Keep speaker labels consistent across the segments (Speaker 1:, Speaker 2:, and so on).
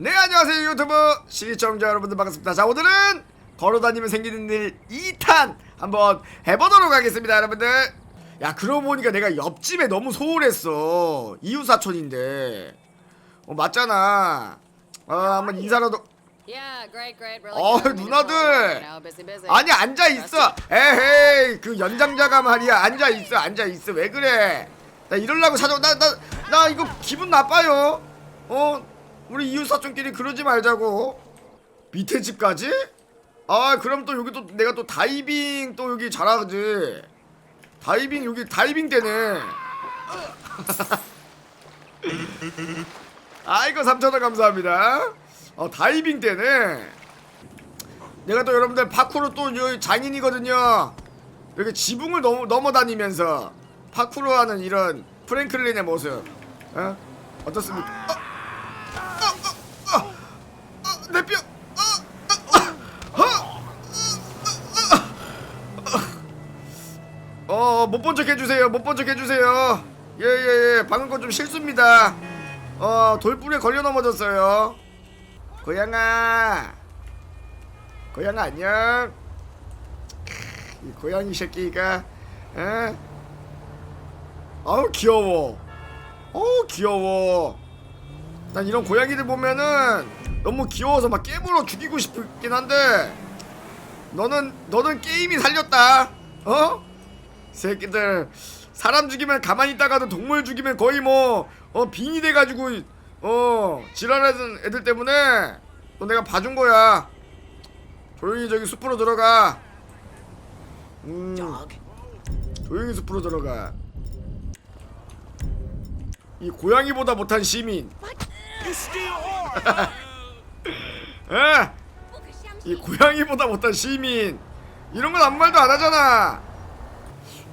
Speaker 1: 네 안녕하세요 유튜브 시청자 여러분들 반갑습니다. 자 오늘은 걸어다니면 생기는 일 2탄 한번 해보도록 하겠습니다 여러분들. 야 그러고 보니까 내가 옆집에 너무 소홀했어. 이웃사촌인데. 어 맞잖아. 어 한번 인사라도. 어 누나들. 아니 앉아 있어. 에헤이 그 연장자가 말이야. 앉아 있어 앉아 있어. 왜 그래? 나 이럴라고 찾아. 나나 나 이거 기분 나빠요. 어 우리 이웃 사촌끼리 그러지 말자고. 밑에 집까지? 아 그럼 또 여기 또 내가 또 다이빙 또 여기 잘하지. 다이빙 여기 다이빙 되네. 아이고 3천원 감사합니다. 어 다이빙 때네. 내가 또 여러분들 파쿠르 또 장인이거든요. 이렇게 지붕을 넘어, 넘어다니면서 파쿠르 하는 이런 프랭클린의 모습. 어? 어떻습니까? 어? 어? 어? 어? 어? 내 뼈! 어? 어? 어, 못 본 척 해주세요. 못 본 척 해주세요. 예, 예, 예. 방금 건 좀 실수입니다. 어, 돌불에 걸려 넘어졌어요. 고양아. 고양아, 안녕. 크, 이 고양이 새끼가, 에? 아우, 귀여워. 어우, 귀여워. 난 이런 고양이들 보면은 너무 귀여워서 막 깨물어 죽이고 싶긴 한데, 너는, 너는 게임이 살렸다. 어? 새끼들 사람 죽이면 가만히 있다가도 동물 죽이면 거의 뭐 어, 빙이 돼가지고 어 지랄하는 애들 때문에 또 내가 봐준 거야. 조용히 저기 숲으로 들어가. 음. 조용히 숲으로 들어가. 이 고양이보다 못한 시민 에? 이 고양이보다 못한 시민 이런 건 아무 말도 안 하잖아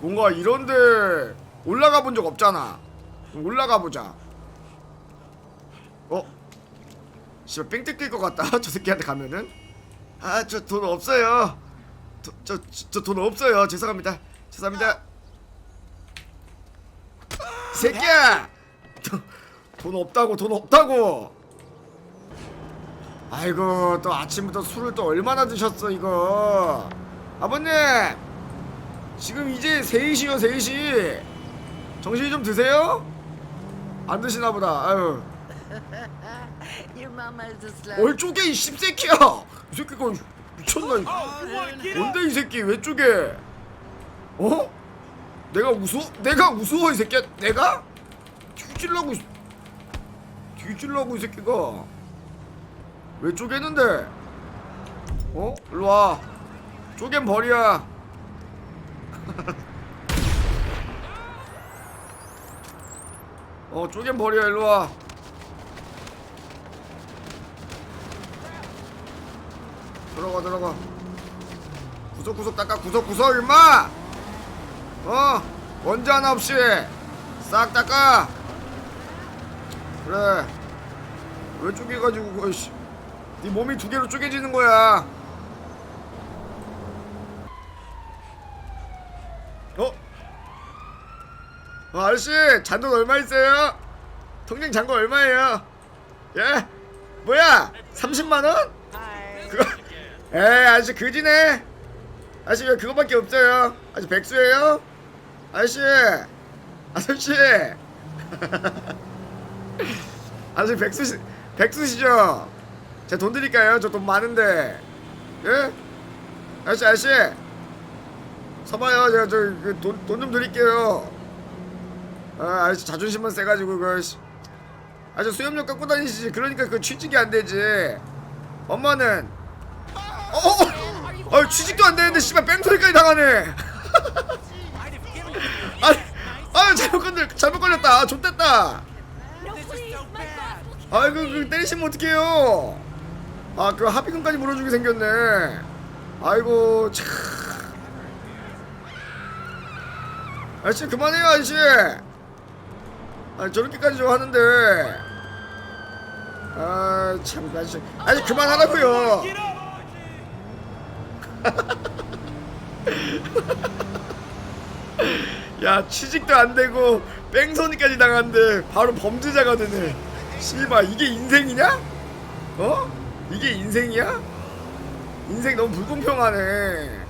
Speaker 1: 뭔가 이런데 올라가 본 적 없잖아. 올라가 보자. 어? 씨발 뺑 뜯길 것 같다. 저 새끼한테 가면은. 아, 저 돈 없어요. 저 저 돈 없어요. 죄송합니다. 죄송합니다. 이 새끼야. 돈- 돈 없다고 돈 없다고. 아이고 또 아침부터 술을 또 얼마나 드셨어 이거. 아버님. 지금 이제 3시요 3시 정신이 좀 드세요? 안 드시나 보다 아유. 뭘 쪼개 이 씹새끼야 이 새끼가 미쳤나 이 뭔데 이 새끼 왜 쪼개 어? 내가 우스워? 내가 우스워 이 새끼야 내가? 뒤질라고 이- 뒤질라고 이 새끼가 왜 쪼개는데? 어? 일로와. 쪼갠 벌이야. 어 쪼갠 벌이야. 일로와. 들어가 들어가. 구석구석 닦아. 구석구석 임마! 어? 먼지 하나 없이 싹 닦아. 그래. 왜 쪼개가지고 그거 씨. 네 몸이 두 개로 쪼개지는 거야 어? 어 아저씨 잔돈 얼마 있어요? 통장 잔고 얼마예요? 예? 뭐야? 30만원? 그거 에이 아저씨 그지네 아저씨 왜 그거밖에 없어요 아저씨 백수예요 아저씨 아저씨 아저씨 백수시 백수시죠 제가 돈 드릴까요? 저 돈 많은데. 예? 아저씨 아저씨. 서봐요. 제가 저돈돈 좀 드릴게요. 아 아저씨 자존심만 세가지고 그 씨. 아저씨 수염료 깎고 다니시지. 그러니까 그 취직이 안 되지. 엄마는. 어, 어, 어, 취직도 안 되는데 씨발 뺑소리까지 당하네. 아, 아 잘못 건들 잘못 걸렸다. 아, 좆됐다. 아이고 그 때리시면 어떡해요. 아, 그 합의금까지 물어주게 생겼네. 아이고 참. 아저씨 그만해요 아저씨. 아 저렇게까지 좀 하는데. 아참 아저씨 아니 그만하라고요. 야 취직도 안 되고 뺑소니까지 당한데 바로 범죄자가 되네. 씨발 이게 인생이냐? 어? 이게 인생이야? 인생 너무 불공평하네.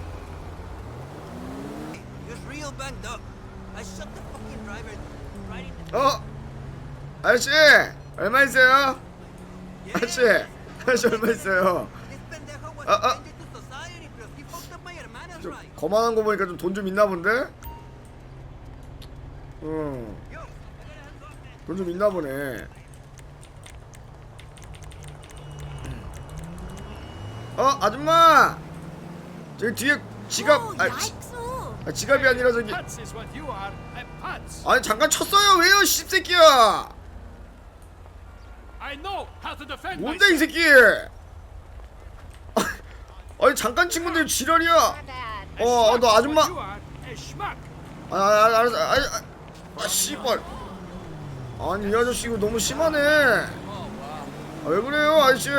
Speaker 1: 어? 아저씨 얼마 있어요? 아저씨 아저씨 얼마 있어요? Uh, uh.
Speaker 2: my hermana's
Speaker 1: 좀. 거만한 거 보니까 좀 돈좀 있나 본데? 응.
Speaker 2: Yo, I gotta hand off, man.
Speaker 1: 돈좀 있나 보네. 어 아줌마! 저기 뒤에 지갑 아, 지, 아 지갑이 아니라 저기. 아니 잠깐 쳤어요. 왜요 씹새끼야? 뭔데 이. 새끼? 아니 잠깐 친 건데 지랄이야.
Speaker 3: A
Speaker 1: 어,
Speaker 3: schmuck
Speaker 1: 너
Speaker 3: is
Speaker 1: 아줌마.
Speaker 3: schmuck.
Speaker 1: 아, 아 알았어. 아, 아, 아 씨발. 아니 이 아저씨 이거 너무 심하네. 아, 왜 그래요 아저씨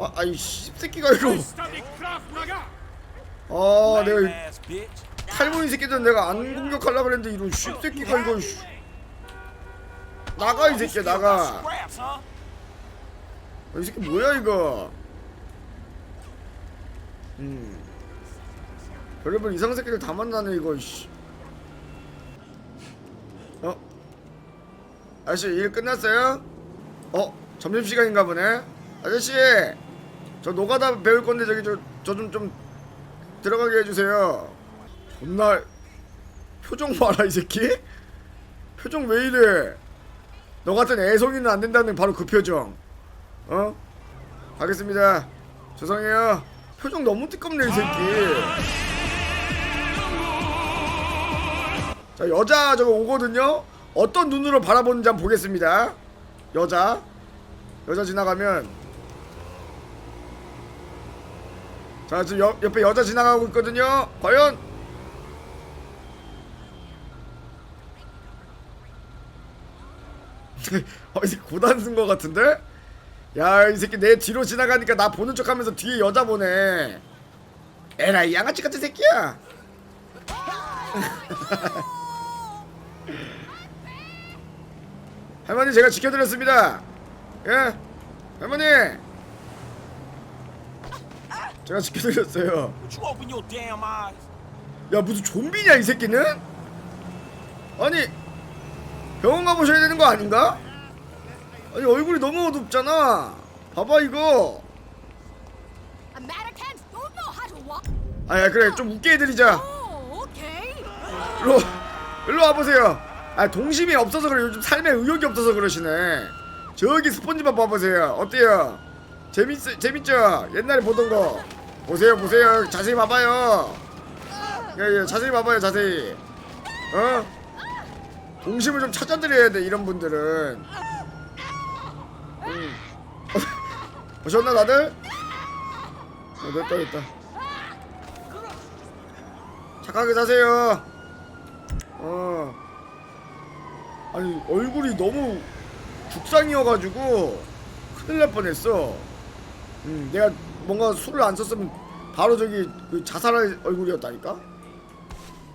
Speaker 1: 아, 아이 씹새끼가 이거. 아 내가 이. 탈모인 새끼들 내가 안 공격하려고 그랬는데 이런 씹새끼가 이거 씨. 나가 이 새끼야 나가? 아, 이 새끼 뭐야 이거 음 별의별 이상 새끼들 다 만나네 이거 씨. 어? 아저씨 일 끝났어요? 어? 점심시간인가 보네 아저씨 저 노가다 배울 건데 저기 저저좀좀 들어가게 해주세요. 존나 표정 봐라 이 새끼. 표정 왜 이래? 너 같은 애송이는 안 된다는 바로 그 표정. 어? 가겠습니다. 죄송해요. 표정 너무 뜨겁네 이 새끼. 자 여자 저거 오거든요? 어떤 눈으로 바라보는지 한번 보겠습니다. 여자. 여자 지나가면 자 지금 옆, 옆에 여자 지나가고 있거든요 과연 어, 이 새끼 고단 쓴거 같은데? 야, 이 새끼 내 뒤로 지나가니까 나 보는 척 하면서 뒤에 여자 보네. 에라, 이 양아치 같은 새끼야. 할머니, 제가 지켜드렸습니다. 예? 할머니! 제가 지켜드렸어요.
Speaker 4: Would you open your damn eyes?
Speaker 1: 야 무슨 좀비냐 이 새끼는? 아니 병원 가보셔야 되는 거 아닌가? 아니 얼굴이 너무 어둡잖아 봐봐 이거
Speaker 5: Americans don't know how to walk.
Speaker 1: 아야 그래 좀 웃게 해드리자
Speaker 5: Oh, okay.
Speaker 1: 일로 일로 와보세요 아 동심이 없어서 그래 요즘 삶에 의욕이 없어서 그러시네 저기 스폰지밥 봐보세요 어때요 재밌 재밌죠? 옛날에 보던 거. 보세요 보세요. 자세히 봐봐요. 예 예 자세히 봐봐요 자세히. 어? 동심을 좀 찾아드려야 돼 이런 분들은. 음. 보셨나 다들? 어, 됐다 됐다. 착하게 사세요. 어. 아니 얼굴이 너무 죽상이어가지고 큰일 날 뻔했어 음 내가 뭔가 술을 안 썼으면 바로 저기 그 자살할 얼굴이었다니까?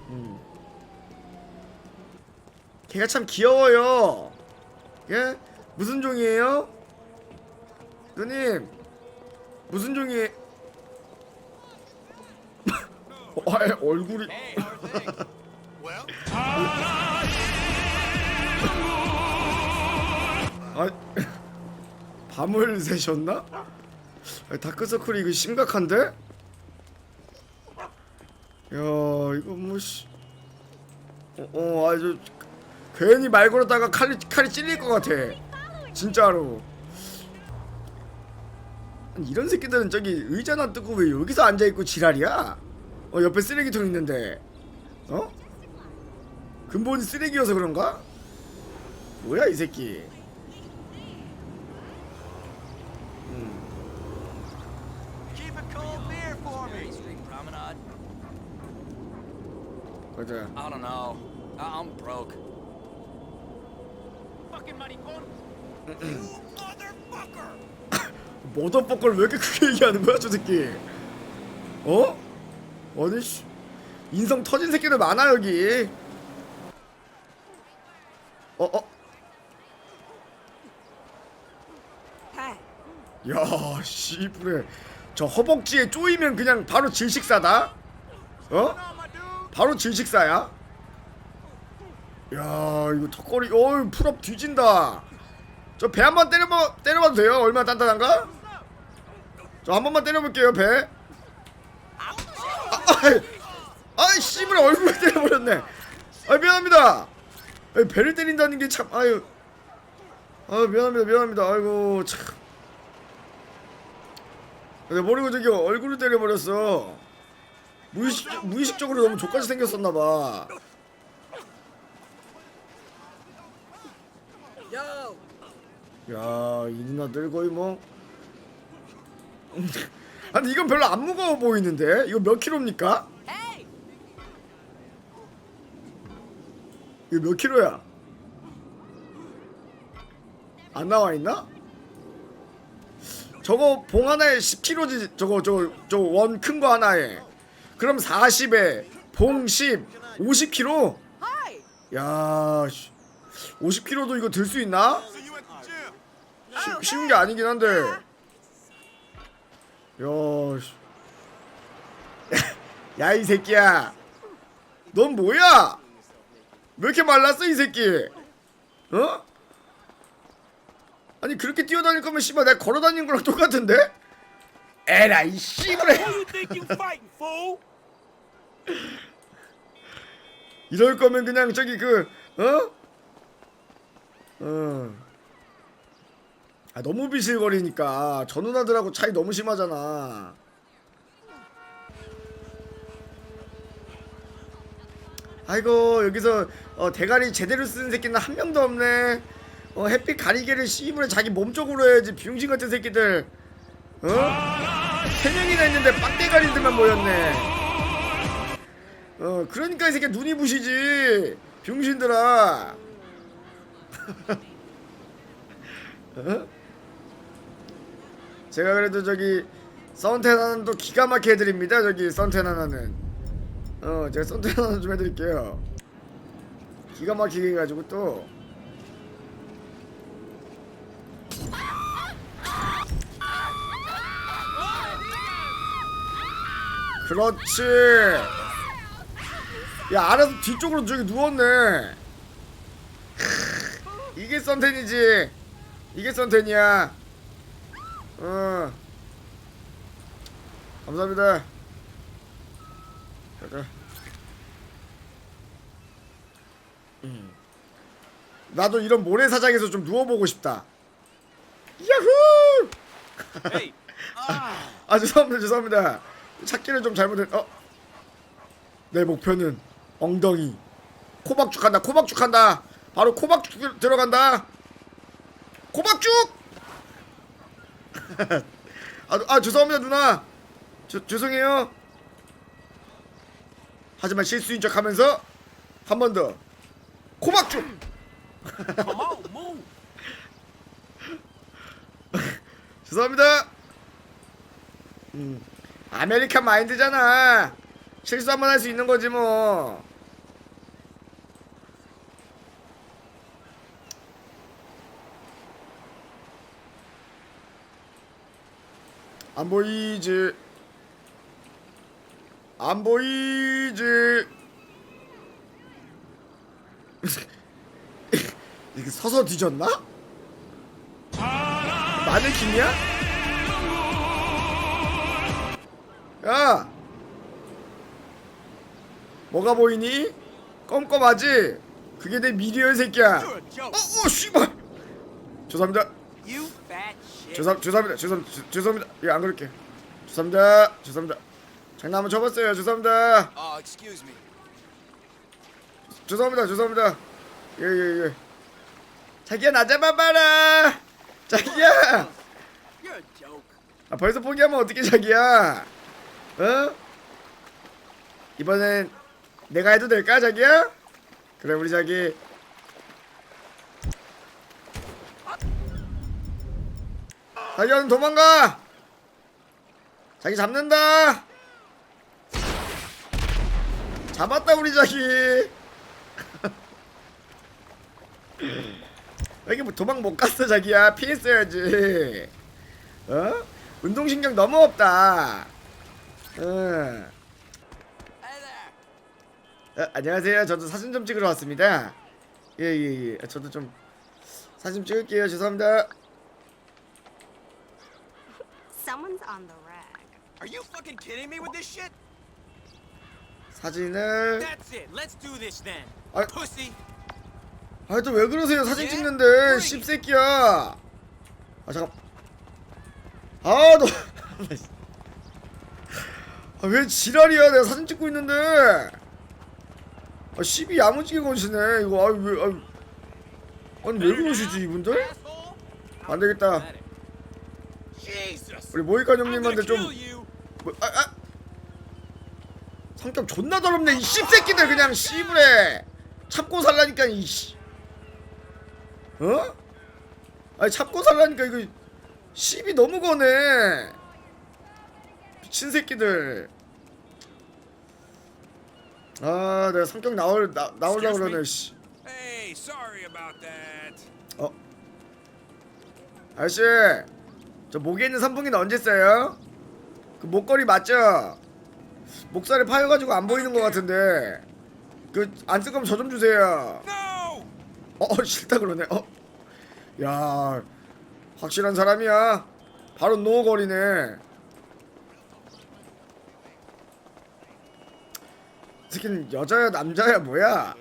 Speaker 1: 음. 걔가 참 귀여워요. 예? 무슨 종이에요? 누님 무슨 종이? 어, 아, 얼굴이. 아, 밤을 새셨나? 아, 다크서클이 이거 심각한데? 야, 이거 뭐 씨. 어, 어 아주 괜히 말 걸었다가 칼이 칼이 찔릴 것 같아. 진짜로. 아니, 이런 새끼들은 저기 의자나 뜨고 왜 여기서 앉아 있고 지랄이야? 어 옆에 쓰레기통 있는데, 어? 근본이 쓰레기여서 그런가? 뭐야 이 새끼? 맞아.
Speaker 2: I don't know. I- I'm broke.
Speaker 3: Fucking maricon.
Speaker 4: You motherfucker!
Speaker 1: 머더퍼걸 왜 이렇게 크게 얘기하는 거야 저 새끼? 어? 아니 씨 인성 터진 새끼들 많아 여기. 어 어. 야 씨부레 저 허벅지에 쪼이면 그냥 바로 질식사다 어? 바로 질식사야? 야 이거 턱걸이 어이 풀업 뒤진다. 저 배 한 번 때려봐 때려봐도 돼요? 얼마나 단단한가? 저 한 번만 때려볼게요 배. 아, 아이, 씨부레 얼굴에 때려버렸네. 아 미안합니다. 아이, 배를 때린다는 게 참 아유. 아 미안합니다 미안합니다. 아이고 참. 모르고 저기 얼굴을 때려버렸어 무의식, 무의식적으로 너무 족같이 생겼었나봐
Speaker 2: Yo!
Speaker 1: 야, 이 누나 들 거의 뭐. 아니, 이건 별로 안 무거워 보이는데? 이거 몇 킬로입니까? 이거 몇 킬로야? 안 나와 있나? 저거 봉 하나에 10킬로지. 저거, 저거, 저거 원큰 거 하나에. 그럼 40에 봉 10, 50킬로?
Speaker 5: Hi!
Speaker 1: 야, 씨. 50킬로도 이거 들 수 있나? 쉬, 쉬운 게 아니긴 한데. 야, 씨. 야, 이 새끼야. 넌 뭐야? 왜 이렇게 말랐어, 이 새끼? 어? 아니, 그렇게 뛰어다닐 거면, 씨발, 내가 걸어 다니는 거랑 똑같은데? 에라, 이 씨발에.
Speaker 4: Who you think you fighting, fool?
Speaker 1: 이럴 거면 그냥 저기 그, 어? 어. 아, 너무 비실거리니까. 저 누나들하고 차이 너무 심하잖아. 아이고 여기서 어, 대가리 제대로 쓰는 새끼는 한 명도 없네. 어, 햇빛 가리개를 씨부레 자기 몸 쪽으로 해야지 비용신 같은 새끼들. 어? 세 명이나 있는데 빡대가리들만 모였네. 어, 그러니까 이 새끼 눈이 부시지. 병신들아. 어? 제가 그래도 저기 썬텐 하나는 또 기가 막히게 해드립니다. 저기 썬텐 하나는. 어, 제가 하나 좀 해드릴게요. 기가 막히게 해가지고 또. 그렇지. 야 알아서 뒤쪽으로 저기 누웠네. 이게 썬텐이지. 이게 썬텐이야. 어. 감사합니다. 가자. 음. 나도 이런 모래사장에서 좀 누워보고 싶다. 야후! 아 죄송합니다 죄송합니다 찾기를 좀 잘못했 어? 내 목표는 엉덩이. 코박죽 한다 코박죽 한다. 바로 코박죽 들- 들어간다. 코박죽! 아, 아 죄송합니다 누나. 저, 죄송해요. 하지만 실수인 척 하면서 한 번 더. 코박죽. 죄송합니다. 음, 아메리칸 마인드잖아. 실수 한번 할 수 있는 거지 뭐. 안 보이지. 안 보이지. 이게 서서 뒤졌나? 마네킹이야? 야! 뭐가 보이니? 껌껌하지? 그게 내 미리어 이 새끼야. 어. 어, 씨발. 죄송합니다. 죄송, 죄송합니다. 죄송, 죄- 죄송합니다. 예, 안 그럴게. 죄송합니다. 죄송합니다. 장난 한번 쳐봤어요. 죄송합니다.
Speaker 4: Excuse me.
Speaker 1: 죄송합니다. 죄송합니다. 예, 예, 예. 자기야, 나 잡아봐라. 자기야. 아 벌써 포기하면 어떻게 자기야? 어? 이번엔 내가 해도 될까 자기야? 그래 우리 자기 자기야 는 도망가 자기 잡는다 잡았다 우리 자기 여기 뭐 도망 못 갔어 자기야 피했어야지 어? 운동신경 너무 없다. 응. 어, 안녕하세요. 저도 사진 좀 찍으러 왔습니다. 예 예 예, 저도 좀 사진 좀 찍을게요. 죄송합니다.
Speaker 6: Someone's on the rag.
Speaker 4: Are you fucking kidding me with this shit?
Speaker 1: 사진을
Speaker 4: That's it. Let's do this then.
Speaker 1: I-
Speaker 4: Pussy.
Speaker 1: 아 또 왜 그러세요? 사진
Speaker 4: 예?
Speaker 1: 찍는데. 씹새끼야. 아 잠깐. 아 너. 아, 왜 지랄이야? 내가 사진 찍고 있는데. 아 씹이 야무지게 거시네. 이거 아왜 아, 아니 왜 그러시지 이분들?
Speaker 4: Asshole.
Speaker 1: 안 되겠다.
Speaker 4: Jesus.
Speaker 1: 우리 모이칸 형님한테 좀. 뭐, 아, 아. 성격 존나 더럽네 이 씹새끼들 그냥 씨부래 참고 살라니까 이씨 어? 아니 참고 살라니까 이거 씹이 너무 거네 미친 새끼들 아 내가 성격 나올 나, 나올라 그러네? 씨
Speaker 4: Hey, sorry about that.
Speaker 1: 어? 아저씨 저 목에 있는 선풍기는 언제 써요? 그 목걸이 맞죠? 목살이 파여 가지고 안 보이는 것 같은데 그 안 쓸 거면 저 좀 주세요
Speaker 4: No.
Speaker 1: 어, 어 싫다 그러네 어? 야 확실한 사람이야 바로 노거리네 이 새끼는 여자야 남자야 뭐야?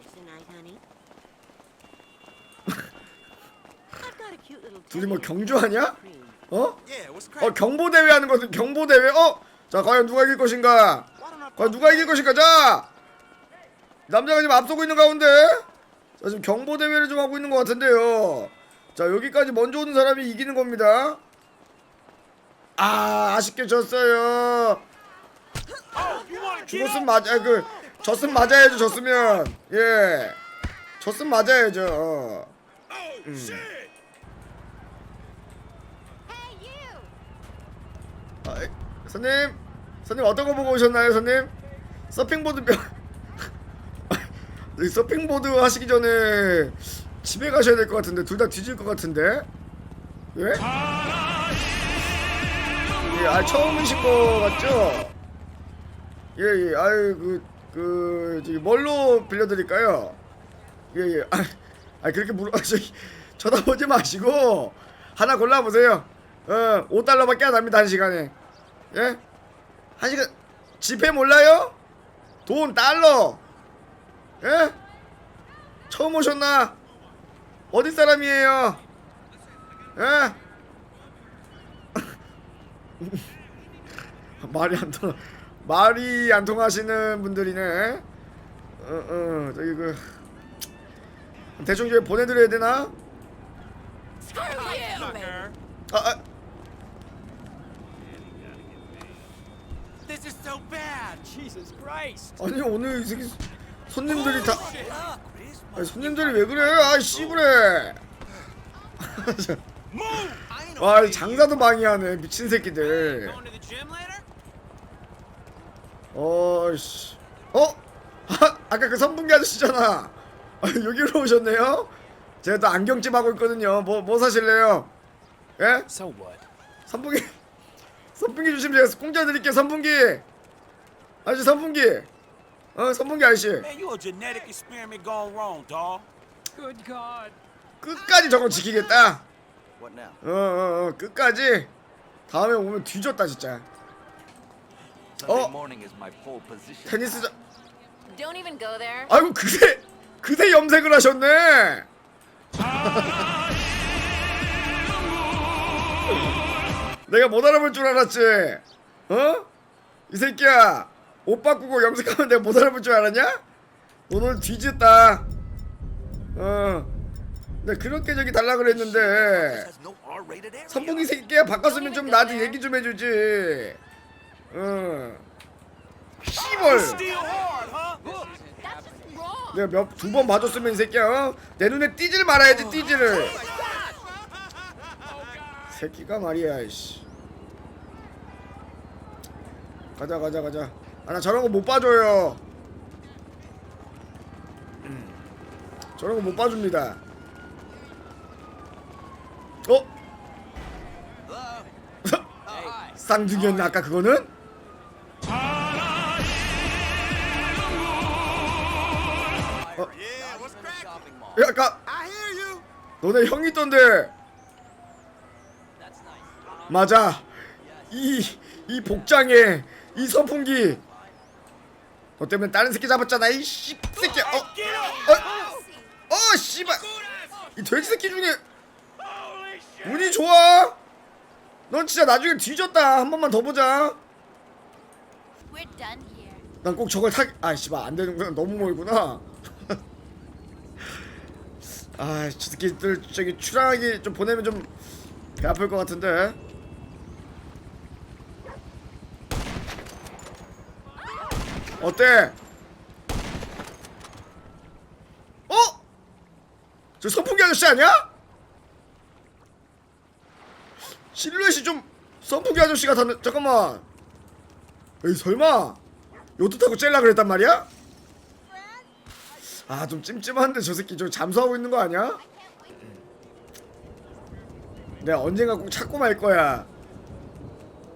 Speaker 1: 둘이 뭐 경주하냐? 어? 어? 경보대회 하는 거든 경보대회? 어? 자 과연 누가 이길 것인가? 과연 누가 이길 것인가? 자! 남자가 지금 앞서고 있는 가운데? 자 지금 경보대회를 좀 하고 있는 것 같은데요. 자 여기까지 먼저 오는 사람이 이기는 겁니다. 아 아쉽게 졌어요. 죽었으면 맞아 그 졌으면 맞아야죠 졌으면 예 졌으면 맞아야죠 어. 음.
Speaker 6: Hey, you!
Speaker 1: 아, 에, 손님, 손님 어떤 거 보고 오셨나요, 손님? 서핑보드 뼈. 이 서핑보드 하시기 전에 집에 가셔야 될 것 같은데 둘 다 뒤질 것 같은데. 예? 예, 아 처음이실 거 같죠? 예, 예, 아유 그 그 저기 뭘로 빌려드릴까요? 예, 예, 아, 아 그렇게 물어, 아, 저기 쳐다보지 마시고 하나 골라보세요. 어, 5달러밖에 안 합니다 한 시간에. 예? 한 시간 지폐 몰라요? 돈 달러. 예? 처음 오셨나? 어디 사람이에요? 예? 말이 안 통하 말이 안 통하시는 분들이네. 어, 어, 저기 그 대충 좀 보내드려야 되나? 아, 아,
Speaker 4: This is so bad.
Speaker 3: Jesus Christ!
Speaker 1: 아니 오늘 이 새끼 손님들이 다
Speaker 4: this
Speaker 1: 아니, 손님들이 왜 그래? 아 씨부래. 와
Speaker 4: okay.
Speaker 1: 장사도 방해하네 미친 새끼들. 어씨. 어? 아, 아까 그 선풍기 아저씨잖아. 아, 여기로 오셨네요. 제가 또 안경집 하고 있거든요. 뭐 뭐 사실래요? 예?
Speaker 3: So what?
Speaker 1: 선풍기 선풍기 주시면 제가 공짜 드릴게요. 선풍기. 아저씨 선풍기. 어 선풍기 아저씨.
Speaker 4: Man, you a genetic experiment gone wrong, dog.
Speaker 3: Good God!
Speaker 1: 끝까지 저거 지키겠다.
Speaker 4: What now?
Speaker 1: 어 어 어, 끝까지. 다음에 오면 뒤졌다 진짜. 어? 테니스장.
Speaker 6: Don't even go there.
Speaker 1: 아이고 그새 그새 염색을 하셨네. 내가 못 알아볼 줄 알았지. 어? 이 새끼야 옷 바꾸고 염색하면 내가 못 알아볼 줄 알았냐? 오늘 뒤졌다. 어. 내가 그렇게 저기 달라 그랬는데. 선풍기 새끼야 바꿨으면 좀 나한테 얘기 좀 해주지. 어. 씨벌. 내가 몇 두번 봐줬으면 이 새끼야 어? 내 눈에 띠질 말아야지 띠질을 새끼가 말이야 이씨 가자 가자 가자 아 나 저런 거 못 봐줘요 음. 저런 거 못 봐줍니다 어? 쌍둥이였나 아까 그거는? 야 아까
Speaker 4: I hear you.
Speaker 1: 너네 형 있던데?
Speaker 2: That's nice.
Speaker 1: 맞아. 이 이 복장에 이 선풍기. 너 때문에 다른 새끼 잡았잖아 이 씹새끼. 어,
Speaker 4: Get up.
Speaker 1: 어, 어 씨발. 이 돼지 새끼 중에 운이 좋아? 넌 진짜 나중에 뒤졌다. 한 번만 더 보자. 난 꼭 저걸 타 아 씨발. 안 되는구나 너무 멀구나 아 저 새끼들 저기 출항하기 좀 보내면 좀 배 아플 것 같은데 어때? 어? 저 선풍기 아저씨 아니야? 실루엣이 좀 선풍기 아저씨 같았는 잠깐만 에이 설마 요트 타고 째려 그랬단 말이야? 아 좀 찜찜한데 저 새끼 저 잠수하고 있는 거 아니야? 내가 언젠가 꼭 찾고 말 거야